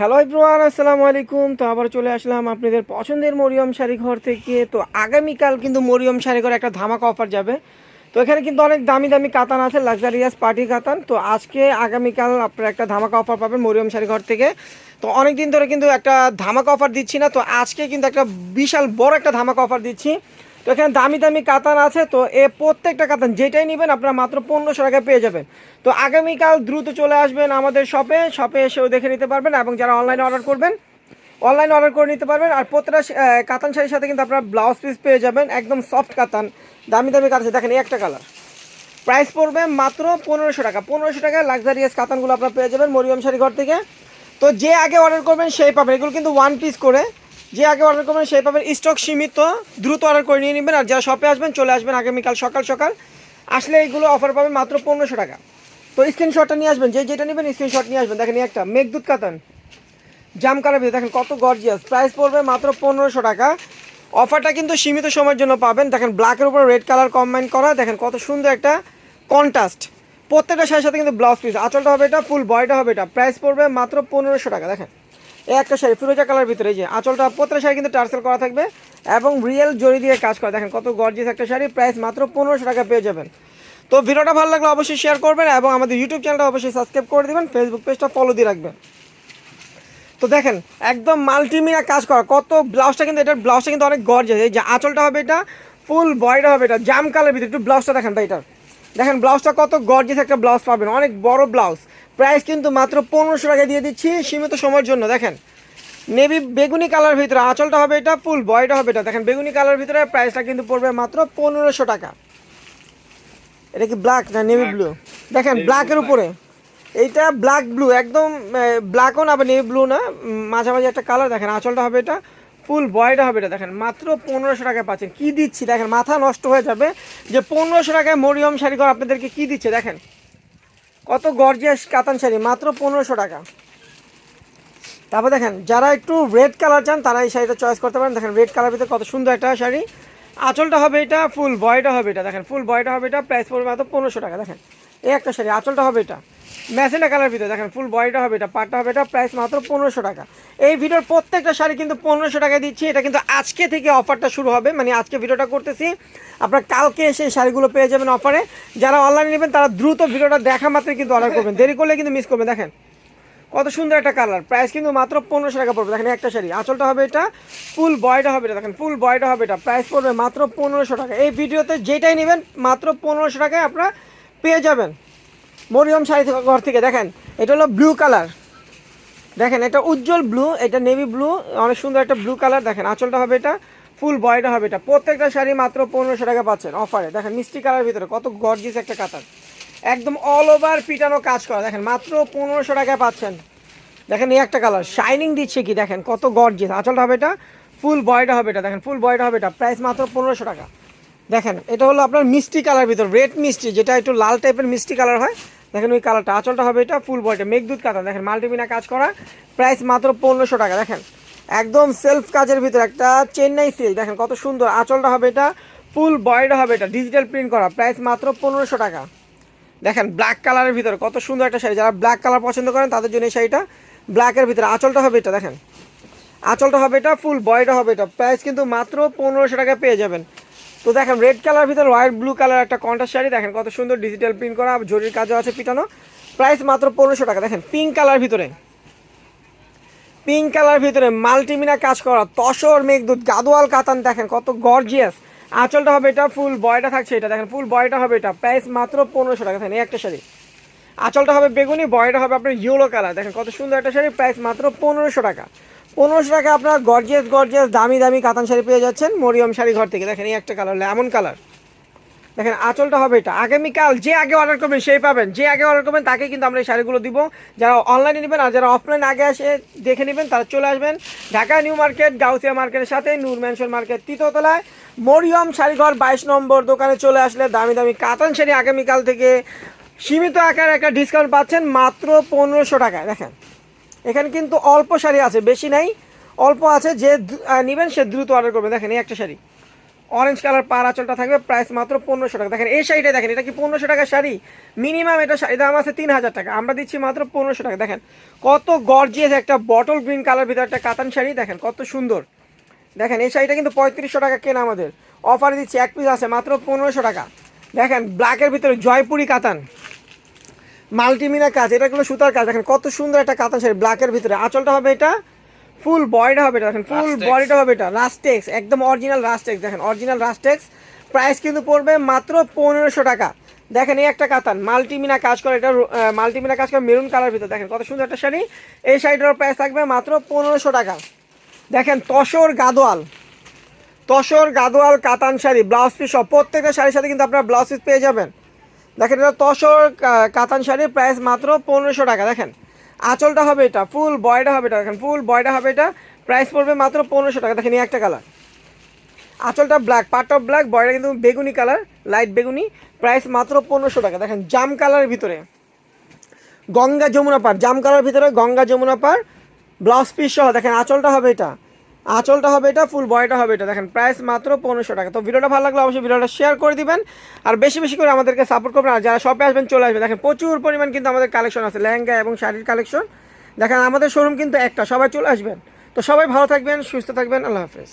Hello ইব্রুয়ান আসসালামু আলাইকুম। তো আবার চলে আসলাম আপনাদের পছন্দের মরিয়ম শাড়ি ঘর থেকে। তো আগামীকাল কিন্তু মরিয়ম শাড়ি ঘর একটা ধামাকা অফার যাবে। তো এখানে কিন্তু অনেক দামি দামি কাতান আছে লাক্সারিয়াস পার্টি কাতান। তো আজকে আগামীকাল আপনারা একটা ধামাকা অফার পাবেন মরিয়ম শাড়ি ঘর থেকে। তো অনেক দিন ধরে কিন্তু একটা ধামাকা অফার দিচ্ছি না। তো আজকে কিন্তু একটা বিশাল বড় একটা ধামাকা অফার দিচ্ছি। তো এখানে দামি দামি কাতান আছে, তো এ প্রত্যেকটা কাতান যেটাই নেবেন আপনারা মাত্র পনেরোশো টাকায় পেয়ে যাবেন। তো আগামীকাল দ্রুত চলে আসবেন আমাদের শপে শপে এসেও দেখে নিতে পারবেন এবং যারা অনলাইনে অর্ডার করবেন, অনলাইনে অর্ডার করে নিতে পারবেন। আর প্রত্যেকটা কাতান শাড়ির সাথে কিন্তু আপনারা ব্লাউজ পিস পেয়ে যাবেন, একদম সফট কাতান। দামি দামি কাতান দেখেন, এই একটা কালার প্রাইস পড়বে মাত্র পনেরোশো টাকা। পনেরোশো টাকা লাক্সারিয়াস কাতানগুলো আপনারা পেয়ে যাবেন মরিয়ম শাড়ি ঘর থেকে। তো যে আগে অর্ডার করবেন সেই পাবেন। এগুলো কিন্তু ওয়ান পিস করে যে আগে অর্ডার করবেন, সেই পাবেন স্টক সীমিত, দ্রুত অর্ডার করে নিয়ে নেবেন। আর যারা শপে আসবেন, চলে আসবেন আগামীকাল সকাল সকাল। আসলে এইগুলো অফার পাবেন মাত্র পনেরোশো টাকা। তো স্ক্রিনশটটা নিয়ে আসবেন, যে যেটা নেবেন স্ক্রিনশট নিয়ে আসবেন। দেখেন একটা, মেঘদূত কাতান। জাম ভিতরে দেখেন কত গর্জিয়াস প্রাইস পড়বে মাত্র পনেরোশো টাকা। অফারটা কিন্তু সীমিত সময়ের জন্য পাবেন। দেখেন ব্ল্যাকের উপর রেড কালার কম্বাইন করা। দেখেন কত সুন্দর একটা কন্ট্রাস্ট প্রত্যেকটা শাড়ির সাথে কিন্তু ব্লাউজ পিস আঁচলটা হবে এটা ফুল বয়টা হবে এটা। প্রাইস পড়বে মাত্র পনেরোশো টাকা, দেখেন। একটা শাড়ি, ফিরোজা কালার ভিতরে যে। আঁচলটা প্রত্যেকটা শাড়ি কিন্তু টার্সেল করা থাকবে এবং রিয়েল জড়ি দিয়ে কাজ করা। দেখেন কত গর্জিয়াস একটা শাড়ি প্রাইস মাত্র পনেরোশো টাকা পেয়ে যাবেন। তো ভিডিওটা ভালো লাগলে অবশ্যই শেয়ার করবেন এবং আমাদের ইউটিউব চ্যানেলটা অবশ্যই সাবস্ক্রাইব করে দেবেন ফেসবুক পেজটা ফলো দিয়ে রাখবেন। তো দেখেন, একদম মাল্টিমিয়া কাজ করা। কত ব্লাউজটা কিন্তু এটার ব্লাউজটা কিন্তু অনেক গর্জেস এই যে আঁচলটা হবে এটা ফুল বয়টা হবে এটা, জাম কালার ভিতরে। একটু ব্লাউজটা দেখেন ভাই এটার। দেখেন ব্লাউজটা কত গর্জেস একটা ব্লাউজ পাবেন। অনেক বড় ব্লাউজ প্রাইস কিন্তু মাত্র পনেরোশো টাকা দিয়ে দিচ্ছি সীমিত সময়ের জন্য। দেখেন নেভি বেগুনি কালার ভিতরে আঁচলটা হবে এটা ফুল বয়টা হবে এটা। দেখেন বেগুনি কালার ভিতরে প্রাইসটা কিন্তু পড়বে মাত্র পনেরোশো টাকা। এটা কি ব্ল্যাক না নেভি ব্লু দেখেন ব্ল্যাকের উপরে। এইটা ব্ল্যাক ব্লু একদম ব্ল্যাকও না নেভি ব্লু না। মাঝামাঝি একটা কালার দেখেন আঁচলটা হবে এটা ফুল বয়টা হবে এটা। দেখেন মাত্র পনেরোশো টাকায় পাচ্ছেন। কী দিচ্ছি? দেখেন মাথা নষ্ট হয়ে যাবে যে পনেরোশো টাকায় মরিয়ম শাড়ি ঘর আপনাদেরকে কী দিচ্ছে? দেখেন কত গর্জিয়াস কাতান শাড়ি, মাত্র পনেরোশো টাকা। তারপর দেখেন, যারা একটু রেড কালার চান, তারা এই শাড়িটা চয়েস করতে পারেন। দেখেন রেড কালার ভিতরে কত সুন্দর একটা শাড়ি। আঁচলটা হবে এটা ফুল বয়টা হবে এটা। দেখেন ফুল বয়টা হবে এটা প্রাইস পড়বে মাত্র পনেরোশো টাকা। দেখেন, এই একটা শাড়ি, আঁচলটা হবে এটা। ম্যাসেন্ডা কালার ভিতরে দেখেন ফুল বয়টা হবে, এটা পাটটা হবে, এটা প্রাইস মাত্র পনেরোশো টাকা। এই ভিডিওর প্রত্যেকটা শাড়ি কিন্তু পনেরোশো টাকা দিচ্ছি, এটা কিন্তু আজকে থেকে অফারটা শুরু হবে মানে আজকে ভিডিওটা করতেছি। আপনার কালকে এসে এই শাড়িগুলো পেয়ে যাবেন অফারে যারা অনলাইনে নেবেন, তারা দ্রুত ভিডিওটা দেখা মাত্রই কিন্তু অর্ডার করবেন। দেরি করলে কিন্তু মিস করবেন, দেখেন। কত সুন্দর একটা কালার প্রাইস কিন্তু মাত্র পনেরোশো টাকা পড়বে। দেখেন, একটা শাড়ি, আঁচলটা হবে এটা ফুল বয়টা হবে এটা, দেখেন ফুল বয়টা হবে এটা প্রাইস পড়বে মাত্র পনেরোশো টাকা। এই ভিডিওতে যেটাই নেবেন, মাত্র পনেরোশো টাকায় আপনারা পেয়ে যাবেন। মরিয়ম শাড়ি ঘর থেকে, দেখেন, এটা হলো ব্লু কালার দেখেন, এটা উজ্জ্বল ব্লু এটা নেভি ব্লু অনেক সুন্দর একটা ব্লু কালার দেখেন, আঁচলটা হবে এটা ফুল বয়টা হবে এটা। প্রত্যেকটা শাড়ি মাত্র পনেরোশো টাকা পাচ্ছেন অফারে দেখেন, মিষ্টি কালার ভিতরে, কত গর্জিস একটা কাতার। একদম অল ওভার পিটানো কাজ করা। দেখেন, মাত্র পনেরোশো টাকায় পাচ্ছেন। দেখেন, এই একটা কালার শাইনিং দিচ্ছে কি? দেখেন, কত গর্জিস আঁচলটা হবে এটা ফুল বয়টা হবে এটা। দেখেন ফুল বয়টা হবে এটা প্রাইস মাত্র পনেরোশো টাকা। দেখেন, এটা হলো আপনার মিষ্টি কালার ভিতর রেড মিষ্টি, যেটা একটু লাল টাইপের মিষ্টি কালার হয় দেখেন ওই কালারটা, আঁচলটা হবে এটা ফুল বয়টা মেঘদূত কাতার। দেখেন মাল্টিমিনা কাজ করা প্রাইস মাত্র পনেরোশো টাকা। দেখেন, একদম সেলফ কাজের ভিতরে একটা চেন্নাই সিল দেখেন, কত সুন্দর আঁচলটা হবে এটা ফুল বয়টা হবে এটা ডিজিটাল প্রিন্ট করা প্রাইস মাত্র পনেরোশো টাকা। দেখেন ব্ল্যাক কালারের ভিতরে কত সুন্দর একটা শাড়ি। যারা ব্ল্যাক কালার পছন্দ করেন, তাদের জন্য এই শাড়িটা ব্ল্যাকের ভিতরে। আঁচলটা হবে এটা, দেখেন, আঁচলটা হবে এটা ফুল বয়টা হবে এটা। প্রাইস কিন্তু মাত্র পনেরোশো টাকা পেয়ে যাবেন। তো দেখেন রেড কালার ভিতরে হোয়াইট ব্লু কালার একটা কন্ট্রাস্ট শাড়ি। দেখেন, কত সুন্দর ডিজিটাল প্রিন্ট করা জরির কাজও আছে পিটানো। প্রাইস মাত্র পনেরোশো টাকা। দেখেন পিঙ্ক কালার ভিতরে। পিঙ্ক কালার ভিতরে মাল্টিমিনা কাজ করা, তসর, মেঘদূত, গাদোয়াল, কাতান। দেখেন, কত গর্জিয়াস আঁচলটা হবে এটা ফুল বয়টা থাকছে এটা। দেখেন ফুল বয়টা হবে এটা। প্রাইস মাত্র পনেরোশো টাকা। দেখেন, এই একটা শাড়ি। আঁচলটা হবে বেগুনি বয়টা হবে আপনার ইয়েলো কালার দেখেন, কত সুন্দর একটা শাড়ি। প্রাইস মাত্র পনেরোশো টাকা। পনেরোশো টাকা আপনার গর্জিয়াস গর্জিয়াস দামি দামি কাতান শাড়ি পেয়ে যাচ্ছেন মরিয়ম শাড়ি ঘর থেকে। দেখেন এই একটা কালার লেমন কালার দেখেন, আঁচলটা হবে এটা। আগামীকাল যে আগে অর্ডার করবেন, সেই পাবেন। যে আগে অর্ডার করবেন, তাকে কিন্তু আমরা এই শাড়িগুলো দিব। যারা অনলাইনে নেবেন আর যারা অফলাইন আগে আসে, দেখে নেবেন, তারা চলে আসবেন ঢাকা নিউ মার্কেট, গাউসিয়া মার্কেটের সাথে, নূর ম্যানশন মার্কেট তৃতীয়তলায় মরিয়ম শাড়িঘর বাইশ নম্বর দোকানে চলে আসলে দামি দামি কাতান শাড়ি আগামীকাল থেকে সীমিত আকারে একটা ডিসকাউন্ট পাচ্ছেন মাত্র পনেরোশো টাকায়। দেখেন এখানে কিন্তু অল্প শাড়ি আছে, বেশি নাই। অল্প আছে যে নেবেন সে দ্রুত অর্ডার করবেন দেখেন, এই একটা শাড়ি। অরেঞ্জ কালার পার আঁচলটা থাকবে প্রাইস মাত্র পনেরোশো টাকা। দেখেন, এই শাড়িটা দেখেন, এটা কি পনেরোশো টাকার শাড়ি? মিনিমাম এটা শাড়ি দাম আছে তিন হাজার টাকা। আমরা দিচ্ছি মাত্র পনেরোশো টাকা। দেখেন, কত গর্জিয়াস একটা বটল গ্রিন কালার ভিতরে একটা কাতান শাড়ি। দেখেন, কত সুন্দর। দেখেন, এই শাড়িটা কিন্তু পঁয়ত্রিশশো টাকা কেনা আমাদের। অফার দিচ্ছি, এক পিস আছে মাত্র পনেরোশো টাকা। দেখেন ব্ল্যাকের ভিতরে জয়পুরি কাতান। মাল্টিমিনা কাজ এটা কোনো সুতার কাজ। দেখেন কত সুন্দর একটা কাতান শাড়ি ব্ল্যাকের ভিতরে। আঁচলটা হবে এটা ফুল বডিটা হবে এটা দেখেন ফুল। বডিটা হবে এটা রাস্টেক্স একদম অরিজিনাল রাস্টেক্স দেখেন অরিজিনাল রাস্টেক্স প্রাইস কিন্তু পড়বে মাত্র পনেরোশো টাকা। দেখেন এই একটা কাতান মাল্টিমিনা কাজ করে এটা মাল্টিমিনা কাজ করে মেরুন কালার ভিতরে। দেখেন কত সুন্দর একটা শাড়ি। এই শাড়িটার প্রাইস থাকবে মাত্র পনেরোশো টাকা। দেখেন তসর গাদোয়াল তসর গাদোয়াল কাতান শাড়ি ব্লাউজ পিস সব প্রত্যেকটা শাড়ির সাথে কিন্তু আপনারা ব্লাউজ পিস পেয়ে যাবেন। দেখেন এটা তসর কাতান শাড়ির প্রাইস মাত্র পনেরোশো টাকা, দেখেন। আঁচলটা হবে এটা ফুল বয়টা হবে এটা, দেখেন ফুল বয়টা হবে এটা প্রাইস পড়বে মাত্র পনেরোশো টাকা, দেখেন এই একটা কালার আঁচলটা ব্ল্যাক পার্ট অফ ব্ল্যাক বয়টা কিন্তু বেগুনি কালার লাইট বেগুনি প্রাইস মাত্র পনেরোশো টাকা, দেখেন, জাম কালারের ভিতরে। গঙ্গা যমুনা পার জাম কালার ভিতরে গঙ্গা যমুনা পার ব্লাউজ পিস সহ, দেখেন, আঁচলটা হবে এটা। আঁচলটা হবে এটা ফুল বয়টা হবে এটা। দেখেন প্রাইস মাত্র পনেরোশো টাকা। তো ভিডিওটা ভালো লাগলে অবশ্যই ভিডিওটা শেয়ার করে দিবেন। আর বেশি বেশি করে আমাদেরকে সাপোর্ট করবেন। আর যারা শপে আসবেন, চলে আসবেন। দেখেন, প্রচুর পরিমাণ কিন্তু আমাদের কালেকশন আছে। লেহেঙ্গা এবং শাড়ির কালেকশন দেখেন, আমাদের শোরুম কিন্তু একটা, সবাই চলে আসবেন। তো সবাই ভালো থাকবেন, সুস্থ থাকবেন। আল্লাহ হাফেজ।